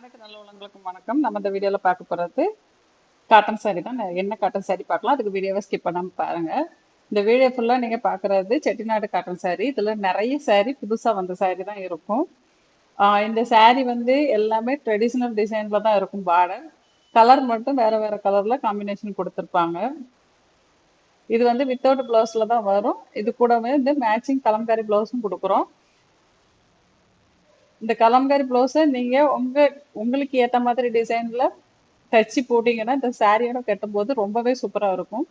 அனைத்து நல்ல உள்ளங்களுக்கும் வணக்கம். நம்ம இந்த வீடியோவில் பார்க்க போகிறது காட்டன் சாரி தான். என்ன காட்டன் சாரி பார்க்கலாம். அதுக்கு வீடியோவை ஸ்கிப் பண்ணாமல் பாருங்கள் இந்த வீடியோ ஃபுல்லாக நீங்கள் பார்க்குறது செட்டிநாடு காட்டன் சாரி இதில் நிறைய சாரி புதுசாக வந்த சாரி தான் இருக்கும். இந்த சாரி வந்து எல்லாமே ட்ரெடிஷ்னல் டிசைனில் தான் இருக்கும் பார்டர் கலர் மட்டும் வேறு வேறு கலரில் காம்பினேஷன் கொடுத்துருப்பாங்க. இது வந்து வித்தவுட் ப்ளவுஸில் தான் வரும். இது கூடவே வந்து மேட்சிங் கலம்காரி ப்ளவுஸும் கொடுக்குறோம். இந்த கலம்காரி ப்ளவுஸை நீங்கள் உங்கள் உங்களுக்கு ஏற்ற மாதிரி டிசைனில் தச்சு போட்டிங்கன்னா இந்த சாரியோட கட்டும்போது ரொம்பவே சூப்பராக இருக்கும்.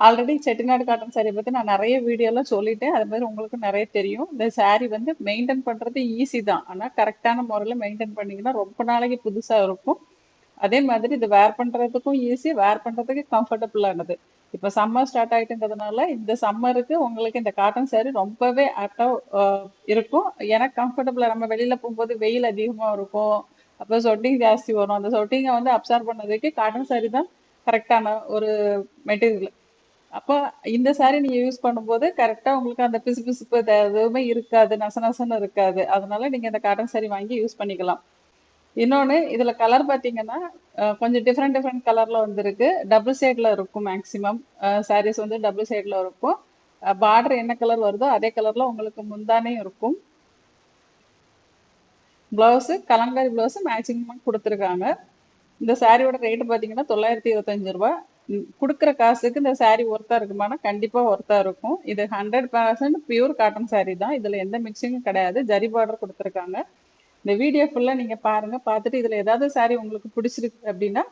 ஆல்ரெடி செட்டிநாடு காட்டன் சாரியை பற்றி நான் நிறைய வீடியோலாம் சொல்லிட்டேன். அது மாதிரி உங்களுக்கு நிறைய தெரியும். இந்த saree வந்து மெயின்டைன் பண்ணுறது ஈஸி தான். ஆனால் கரெக்டான முறையில் மெயின்டைன் பண்ணிங்கன்னா ரொம்ப நாளைக்கு புதுசாக இருக்கும். அதே மாதிரி இது வேர் பண்ணுறதுக்கும் ஈஸி வேர் பண்ணுறதுக்கு கம்ஃபர்டபுளானது இப்போ சம்மர் ஸ்டார்ட் ஆகிட்டுங்கிறதுனால இந்த சம்மருக்கு உங்களுக்கு இந்த காட்டன் சாரி ரொம்பவே ஆக்டாக இருக்கும். எனக்கு கம்ஃபர்டபுளாக நம்ம வெளியில் போகும்போது வெயில் அதிகமாக இருக்கும். அப்போ சொட்டிங் ஜாஸ்தி வரும். அந்த சொட்டிங்கை வந்து அப்சர்வ் பண்ணதுக்கு காட்டன் சாரி தான் கரெக்டான ஒரு மெட்டீரியல் அப்போ இந்த சாரி நீங்கள் யூஸ் பண்ணும்போது கரெக்டாக உங்களுக்கு அந்த பிசு பிசுப்பு எதுவுமே இருக்காது நச நசன்னு இருக்காது. அதனால நீங்கள் இந்த காட்டன் சாரி வாங்கி யூஸ் பண்ணிக்கலாம். இன்னொன்று இதில் கலர் பார்த்தீங்கன்னா கொஞ்சம் டிஃப்ரெண்ட் டிஃப்ரெண்ட் கலரில் வந்துருக்கு. டபுள் சைடில் இருக்கும் மேக்ஸிமம் சாரீஸ் வந்து டபுள் சைடில் இருக்கும். பார்டர் என்ன கலர் வருதோ அதே கலரில் உங்களுக்கு முந்தானையும் இருக்கும். ப்ளவுஸு கலங்காரி ப்ளவுஸு மேட்சிங் கொடுத்துருக்காங்க. இந்த சாரியோட ரேட்டு பார்த்தீங்கன்னா தொள்ளாயிரத்தி இருபத்தஞ்சு ரூபா. கொடுக்குற காசுக்கு இந்த சாரீ ஒர்த்தாக இருக்குமானா கண்டிப்பாக ஒர்த்தாக இருக்கும். இது hundred percent pure cotton sari தான். இதில் எந்த மிக்சிங்கும் கிடையாது. ஜரி பார்டர் கொடுத்துருக்காங்க. இந்த வீடியோ ஃபுல்லாக நீங்கள் பாருங்கள் பார்த்துட்டு இதில் ஏதாவது saree உங்களுக்கு பிடிச்சிருக்கு அப்படின்னா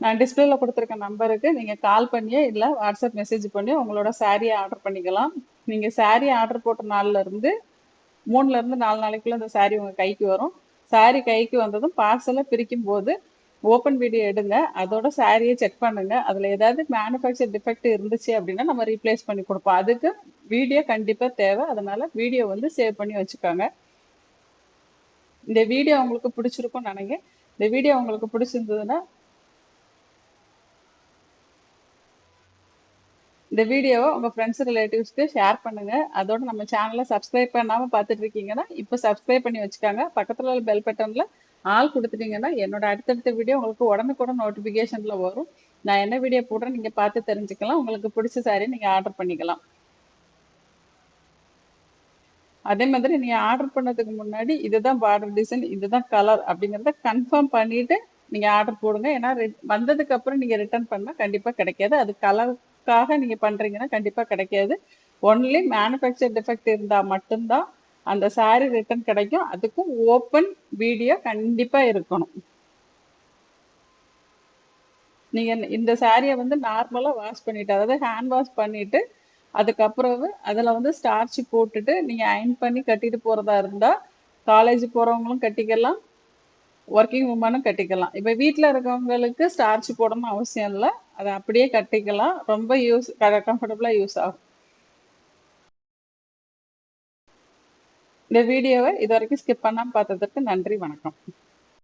நான் டிஸ்பிளேல கொடுத்துருக்க நம்பருக்கு நீங்கள் கால் பண்ணியோ இல்லை வாட்ஸ்அப் மெசேஜ் பண்ணியோ உங்களோட சாரியை ஆர்டர் பண்ணிக்கலாம். நீங்கள் saree ஆர்டர் போட்ட நாள்லேருந்து இருந்து நாலு நாளைக்குள்ளே அந்த saree உங்கள் கைக்கு வரும். saree கைக்கு வந்ததும் பார்சலை பிரிக்கும் போது ஓப்பன் வீடியோ எடுங்க. அதோட சாரியை செக் பண்ணுங்க. அதில் ஏதாவது மேனுஃபேக்சர் டிஃபெக்ட் இருந்துச்சு அப்படின்னா நம்ம ரீப்ளேஸ் பண்ணி கொடுப்போம். அதுக்கு வீடியோ கண்டிப்பாக தேவை. அதனால வீடியோ வந்து சேவ் பண்ணி வச்சுக்கோங்க. இந்த வீடியோ உங்களுக்கு பிடிச்சிருக்கும்னு நினைக்கிறேன் இந்த வீடியோ உங்களுக்கு பிடிச்சிருந்ததுன்னா இந்த வீடியோவை உங்கள் ஃப்ரெண்ட்ஸ் ரிலேட்டிவ்ஸ்க்கு ஷேர் பண்ணுங்க. அதோட நம்ம சேனலை சப்ஸ்கிரைப் பண்ணாமல் பார்த்துட்டு இருக்கீங்கன்னா இப்போ சப்ஸ்கிரைப் பண்ணி வச்சுக்காங்க. பக்கத்தில் உள்ள பெல் பட்டனில் ஆள் கொடுத்துட்டீங்கன்னா என்னோட அடுத்தடுத்த வீடியோ உங்களுக்கு உடனுக்குடன் நோட்டிஃபிகேஷனில் வரும். நான் என்ன வீடியோ போடுறேன் நீங்கள் பார்த்து தெரிஞ்சுக்கலாம். உங்களுக்கு பிடிச்ச சாரி நீங்கள் ஆர்டர் பண்ணிக்கலாம். அதே மாதிரி நீங்கள் ஆர்டர் பண்ணதுக்கு முன்னாடி இதுதான் பார்டர் டிசைன் இதுதான் கலர் அப்படிங்கிறத கன்ஃபார்ம் பண்ணிட்டு நீங்கள் ஆர்டர் போடுங்க. ஏன்னா வந்ததுக்கு அப்புறம் நீங்கள் ரிட்டர்ன் பண்ணால் கண்டிப்பாக கிடைக்காது. அது கலருக்காக நீங்கள் பண்ணுறீங்கன்னா கண்டிப்பாக கிடைக்காது. ஒன்லி மேனுஃபேக்சர் டிஃபெக்ட் இருந்தால் மட்டும்தான் அந்த சாரி ரிட்டர்ன் கிடைக்கும். அதுக்கும் ஓப்பன் வீடியோ கண்டிப்பாக இருக்கணும். நீங்கள் இந்த சாரியை வந்து நார்மலாக வாஷ் பண்ணிட்டு அதாவது ஹேண்ட் வாஷ் பண்ணிட்டு அதுக்கப்புறம் அதில் வந்து ஸ்டார்ச் போட்டுட்டு நீங்கள் அயன் பண்ணி கட்டிட்டு போகிறதா இருந்தால் காலேஜ் போகிறவங்களும் கட்டிக்கலாம் ஒர்க்கிங் உமனும் கட்டிக்கலாம். இப்போ வீட்டில் இருக்கவங்களுக்கு ஸ்டார்ச் போடணும் அவசியம் இல்லை. அதை அப்படியே கட்டிக்கலாம். ரொம்ப யூஸ் கம்ஃபர்டபுளாக யூஸ் ஆகும். இந்த வீடியோவை இது வரைக்கும் ஸ்கிப் பண்ணாமல் பார்த்ததுக்கு நன்றி வணக்கம்.